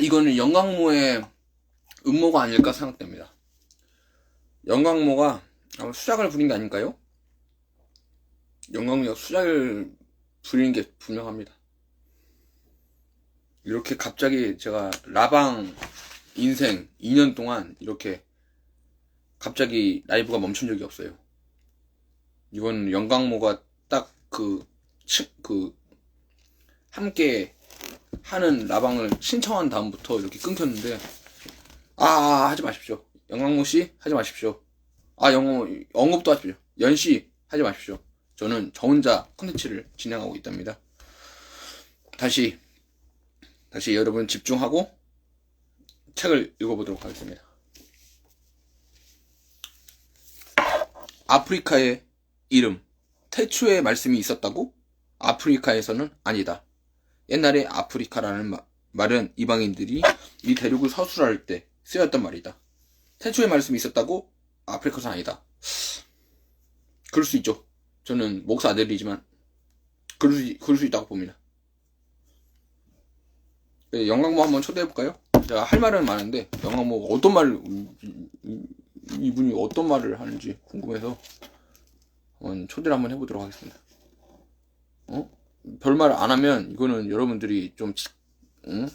이거는 영광모의 음모가 아닐까 생각됩니다. 영광모가 수작을 부린 게 아닐까요? 영광모가 수작을 부리는 게 분명합니다. 이렇게 갑자기 제가 라방 인생 2년 동안 이렇게 갑자기 라이브가 멈춘 적이 없어요. 이건 영광모가 딱 그, 그, 함께 하는 라방을 신청한 다음부터 이렇게 끊겼는데, 아, 하지 마십시오. 영광모 씨, 하지 마십시오. 아, 영어, 언급도 하십시오. 연 씨, 하지 마십시오. 저는 저 혼자 컨텐츠를 진행하고 있답니다. 다시, 다시 여러분 집중하고 책을 읽어보도록 하겠습니다. 아프리카의 이름. 태초에 말씀이 있었다고? 아프리카에서는 아니다. 옛날에 아프리카라는 마- 말은 이방인들이 이 대륙을 서술할 때 쓰였던 말이다. 태초에 말씀이 있었다고? 아프리카에서는 아니다. 그럴 수 있죠. 저는 목사 아들이지만 그럴 수, 그럴 수 있다고 봅니다. 네, 영광모 한번 초대해 볼까요? 제가 할 말은 많은데 영광모 어떤 말을 이분이 어떤 말을 하는지 궁금해서 한번 초대를 한번 해보도록 하겠습니다. 어? 별말 안 하면 이거는 여러분들이 좀 치- 응?